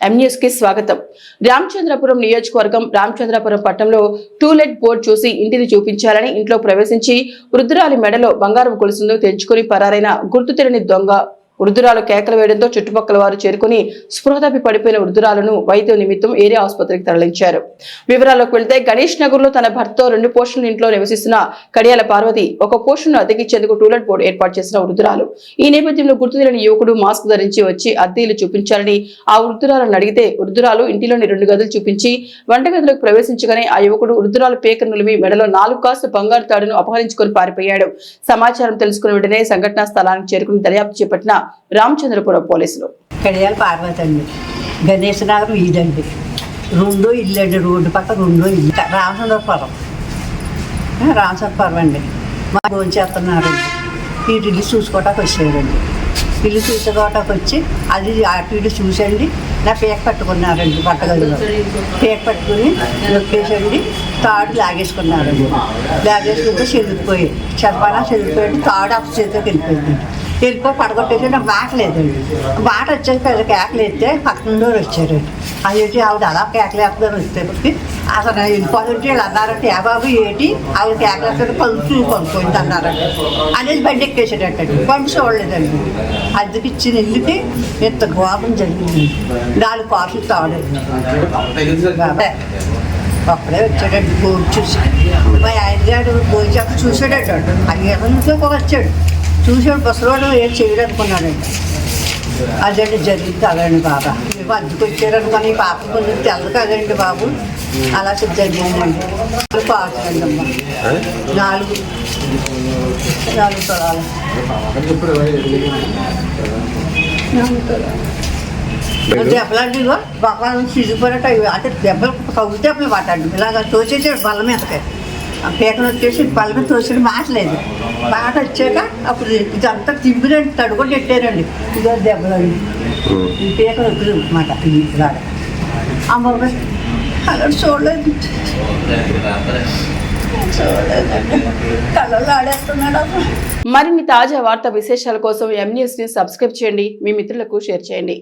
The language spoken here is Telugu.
ఎంన్యూస్కి స్వాగతం. రామచంద్రపురం నియోజకవర్గం రామచంద్రపురం పట్టణంలో టూలెట్ బోర్డు చూసి ఇంటిని చూపించాలని ఇంట్లో ప్రవేశించి వృద్ధురాలి మెడలో బంగారం కొలుసుందో తెంచుకుని పరారైన గుర్తు తెలియని దొంగ వృద్ధురాలు కేకలు వేయడంతో చుట్టుపక్కల వారు చేరుకుని స్పృహ తప్పి పడిపోయిన వృద్ధురాలను వైద్య నిమిత్తం ఏరియా ఆసుపత్రికి తరలించారు. వివరాల్లోకి వెళ్తే గణేష్ నగర్లో తన భర్తతో రెండు పోర్షన్ల ఇంట్లో నివసిస్తున్న కడియాల పార్వతి ఒక పోర్షన్ అద్దెకిచ్చేందుకు టూలెట్ బోర్డు ఏర్పాటు చేసిన వృద్ధురాలు. ఈ నేపథ్యంలో గుర్తు యువకుడు మాస్క్ ధరించి వచ్చి అద్దెలు చూపించాలని ఆ వృద్ధురాలను అడిగితే వృద్ధురాలు ఇంటిలోని రెండు గదులు చూపించి వంటగదిలోకి ప్రవేశించగానే ఆ యువకుడు వృద్ధురాలు పేక నులిమి మెడలో నాలుగు కాసు బంగారు తాడును అపహరించుకొని పారిపోయాడు. సమాచారం తెలుసుకున్న వెంటనే సంఘటనా స్థలానికి చేరుకుని దర్యాప్తు చేపట్టిన రామచంద్రపురం పోలీసులు. కడియాల పార్వతి అండి. గణేష్ నగరం ఇదండి. రెండో ఇల్లు అండి రోడ్డు పక్క రెండో ఇల్లు. రామచంద్రపురం. రామచంద్రపురం అండి. మా భోజనం చేస్తున్నారు. ఇటు ఇల్లు చూసుకోవటానికి వచ్చారండి. ఇల్లు చూసుకోవటానికి వచ్చి అది అటు ఇటు చూసండి. నా పేక పట్టుకున్నారండి పట్టగదిలో. పేక పట్టుకుని నొక్కేసండి. తాడు లాగేసుకున్నారండి. లాగేసుకుంటే చెదిరిపోయి. చెప్పాలా చెదిరిపోయి తాడు అప్పు చేతికి వెళ్ళిపోయింది వెళ్ళిపో పడగొట్టేసి నాకు మాట లేదండి వచ్చేసి పెద్ద కేకలు ఎత్తే పక్కన డోర్ వచ్చారండి అది ఆవిడ అలా కేకలు వేస్తున్నారు అసలు వెళ్ళిపోతుంటే వీళ్ళు అన్నారంటే ఏ బాబు ఏంటి ఆవిడ కేకలు వేస్తారు పలుచు అన్నారంట. అనేది బండి ఎక్కేసేటట్టండి బండి చూడలేదండి. అద్దెకి ఇచ్చిన ఇల్లుకి ఇంత గోపం జరిగింది. నాలుగు కాసులు తాడండి అప్పుడే వచ్చాడండి. బోర్డు చూసి మా ఆయన గారు భోజనం చేత చూసాడంట అది వచ్చాడు. చూసాడు బస్సులో ఏం చేయడు అనుకున్నాడండి అదండి జరిగింది అలాండి బాబా. మేము అద్దెకి వచ్చారనుకొని ఈ పాప కొంచెం తెల్ల కదండి బాబు. అలా జరిగిందండి పాటలండి అమ్మ. నాలుగు. నాలుగు తొలాలు. దెబ్బలాంటి చిరిగిపోయినట్టు అవి అంటే దెబ్బలు కవ్వు దెబ్బలు పట్టండి ఇలాగ తోచేసాడు బల్ల మీదకి. ఆ పీకను వచ్చేసి బల్ల మీద తోసాడు మాటలేదు మాట వచ్చాక అప్పుడు ఇదంతా తిమ్మిరండి తడుకొని పెట్టారండి ఇదో దెబ్బలండి ఈ పీకను వద్దు మాట ఇలాగ. అమ్మ అలా చూడలేదు. మరిన్ని తాజా వార్తా విశేషాల కోసం ఎం న్యూస్ని సబ్స్క్రైబ్ చేయండి. మీ మిత్రులకు షేర్ చేయండి.